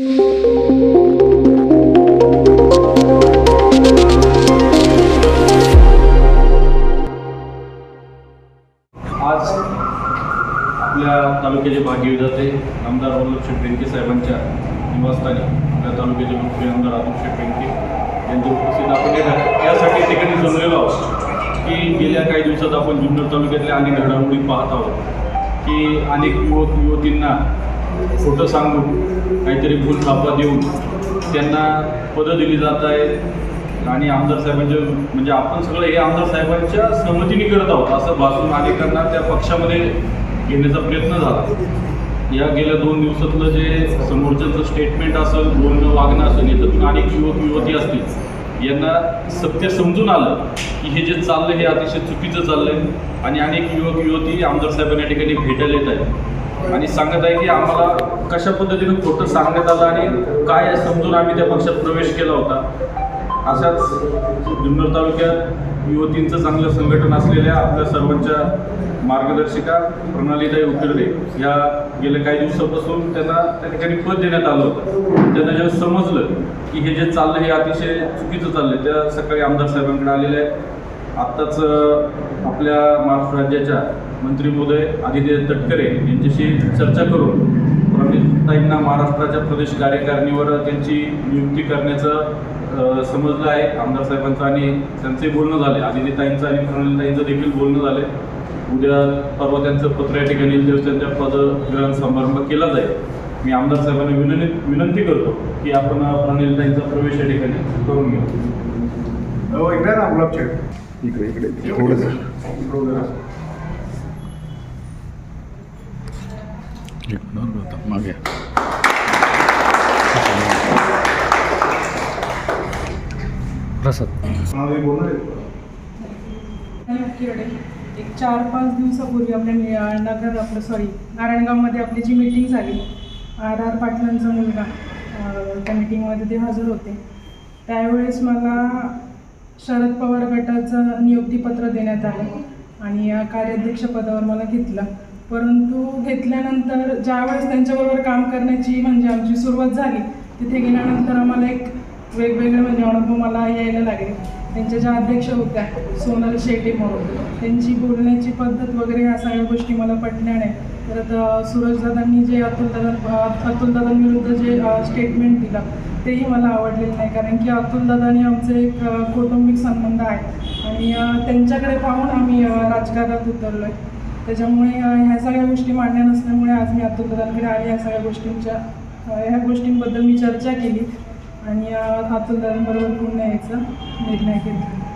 आज आपल्या तालुक्याचे भागी विधाते आमदार वल्लभ बेंके साहेबांच्या निवासस्थानी आपल्या तालुक्याचे मुख्य आमदार अतुल बेंके यांची उपस्थित आपण यासाठी ठिकाणी जमलेलो आहोत की गेल्या काही दिवसात आपण जुन्नर तालुक्यातल्या अनेक घडामोडी पाहत आहोत की अनेक युवक युवतींना खोटं सांगून काहीतरी भूल थापा देऊन त्यांना पदं दिली जात आहेत आणि आमदार साहेबांच्या म्हणजे आपण सगळं हे आमदार साहेबांच्या संमतीने करत आहोत असं भासून अनेकांना त्या पक्षामध्ये घेण्याचा प्रयत्न झाला. या गेल्या दोन दिवसातलं जे समोरच्याचं स्टेटमेंट असेल बोलणं वागणं असेल याच्यातून अनेक युवक युवती असतील यांना सत्य समजून आलं की हे जे चाललं हे अतिशय चुकीचं चाललंय. आणि अनेक युवक युवती आमदार साहेबांना या ठिकाणी भेटायला येत आहेत. आणि सांगत आहे की आम्हाला कशा पद्धतीनं खोटं सांगण्यात आलं आणि काय समजून आम्ही त्या पक्षात प्रवेश केला होता. अशाच जुन्नर तालुक्यात युवतींचं चांगलं संघटन असलेल्या आपल्या सर्वांच्या मार्गदर्शिका प्रणालीताई उकिरडे या गेल्या काही दिवसापासून त्यांना त्या ठिकाणी पद देण्यात आलं होतं. त्यांना जेव्हा समजलं की हे जे चाललं हे अतिशय चुकीचं चाललंय त्या सकाळी आमदार साहेबांकडे आलेल्या आहेत. आत्ताच आपल्या महाराष्ट्र राज्याच्या मंत्री महोदय आदित्य तटकरे यांच्याशी चर्चा करून प्रणिताईंना महाराष्ट्राच्या प्रदेश कार्यकारिणीवर त्यांची नियुक्ती करण्याचं समजलं आहे. आमदार साहेबांचं आणि त्यांचंही बोलणं झालं. आदित्यताईंचं आणि प्रणिताईंचं देखील बोलणं झालं. उद्या परवा त्यांचं पत्र या ठिकाणी त्यांच्या पदग्रहण समारंभ केला जाईल. मी आमदार साहेबांना विनंती विनंती करतो की आपण प्रणिताईंचा प्रवेश या ठिकाणी करून घेऊ. हो इकडे ना गुलाब शेठ इकडे. इकडे थोडंसं एक मिनिट होता मागे प्रसाद हे एक चार पाच दिवसापूर्वी आपल्या नगर आपलं सॉरी नारायणगावमध्ये आपली जी मीटिंग झाली आर आर पाटलांचा मुलगा त्या मीटिंगमध्ये ते हजर होते. त्यावेळेस मला शरद पवार गटाचं नियुक्तीपत्र देण्यात आलं. आणि या कार्याध्यक्षपदावर मला घेतलं. परंतु घेतल्यानंतर ज्यावेळेस त्यांच्याबरोबर काम करण्याची म्हणजे आमची सुरुवात झाली तिथे गेल्यानंतर आम्हाला एक वेगवेगळे म्हणजे अनुभव मला यायला लागले. त्यांच्या ज्या अध्यक्ष होत्या सोनल शेटे म्हणून त्यांची बोलण्याची पद्धत वगैरे ह्या सगळ्या गोष्टी मला पटल्या नाही परत सुरजदादांनी सूरजदादांनी जे अतुलदादा अतुलदादांविरुद्ध जे स्टेटमेंट दिलं तेही मला आवडलेलं नाही. कारण की अतुलदादांनी आमचे एक कौटुंबिक संबंध आहे. आणि त्यांच्याकडे पाहून आम्ही राजकारणात उतरलो आहे त्याच्यामुळे ह्या सगळ्या गोष्टी मान्य नसल्यामुळे आज मी अतुलदादांकडे आले. ह्या सगळ्या गोष्टींच्या ह्या गोष्टींबद्दल मी चर्चा केली. आणि अ, अतुलदादांबरोबर पुन्हा यायचा निर्णय घेतला.